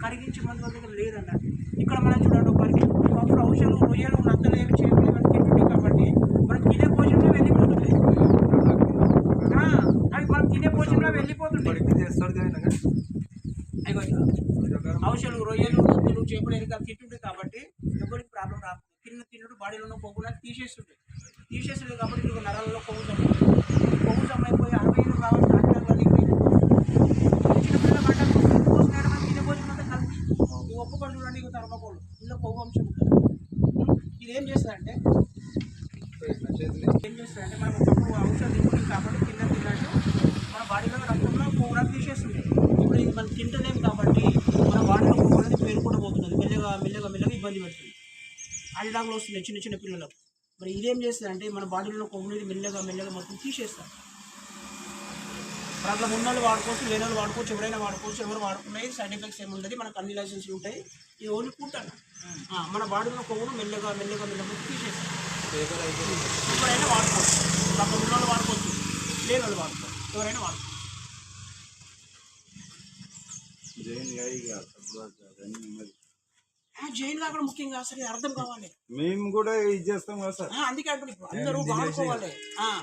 కరిగించే మందు వాళ్ళ దగ్గర లేదన్న ఇక్కడ మనం చూడండి ఒకరికి ఒకప్పుడు ఔషధం రొయ్యలు నత్తలేవి చేపలు తింటుంది కాబట్టి మనం తినే భోజనంలో వెళ్ళిపోతుంది అవి మనం తినే భోజనంలో వెళ్ళిపోతుంది ఔషధం రొయ్యలు నత్తలు చేపలు ఎరగా తింటుంటాయి కాబట్టి ఎవరికి ప్రాబ్లం రాదు తిన్న తిన్నడు బాడీలో ఉన్న పోకుండా తీసేస్తుంటాయి తీసేస్తుంది కాబట్టి ఇప్పుడు నరాలలో పోగు చూడండి ఇందులో కొవ్వు అంశం ఉంటుంది. ఇది ఏం చేస్తుందంటే ఏం చేస్తుందంటే మనం ఒకప్పుడు ఔషధం తింటుంది కాబట్టి కింద తిన్నట్టు మన బాడీలో రక్తంలో కొవ్వున తీసేస్తుంది. ఇప్పుడు ఇది మనం తింటలేం కాబట్టి మన బాడీలో కొవ్వు అనేది పేరుకుండా పోతున్నది. మెల్లగా మెల్లగా మెల్లగా ఇబ్బంది పెడుతుంది. దాంట్లో వస్తున్నాయి చిన్న చిన్న పిల్లలకు. మరి ఇదేం చేస్తుంది మన బాడీలో కొవ్వు అనేది మెల్లగా మెల్లగా మొత్తం తీసేస్తారు. అట్లా ఉన్న వాళ్ళు వాడుకోవచ్చు లేని వాళ్ళు వాడుకోవచ్చు ఎవరైనా వాడుకోవచ్చు ఎవరు వాడుకున్నాయి సైడ్ ఎఫెక్ట్స్ ఏమి ఉండదు. మనకు అన్ని లైసెన్స్లు ఉంటాయి. ఇది ఓన్లీ కుట్టాను మన బాడీలో కొవ్వును మెల్లగా మెల్లగా మెల్లగా తీసేస్తారు ఎవరైనా వాడుకోవచ్చు అక్కడ ఉన్న వాళ్ళు వాడుకోవచ్చు. లేని వాళ్ళు వాడుకోవచ్చు. ఎవరైనా వాడుకోవచ్చు. ఆ, జైలు కాకుండా ముఖ్యంగా అసలు ఇది అర్థం కావాలి. మేము కూడా ఇది చేస్తాం కదా సార్. ఆ, అందుకే ఇప్పుడు. అందరూ వాడుకోవాలి. ఆ.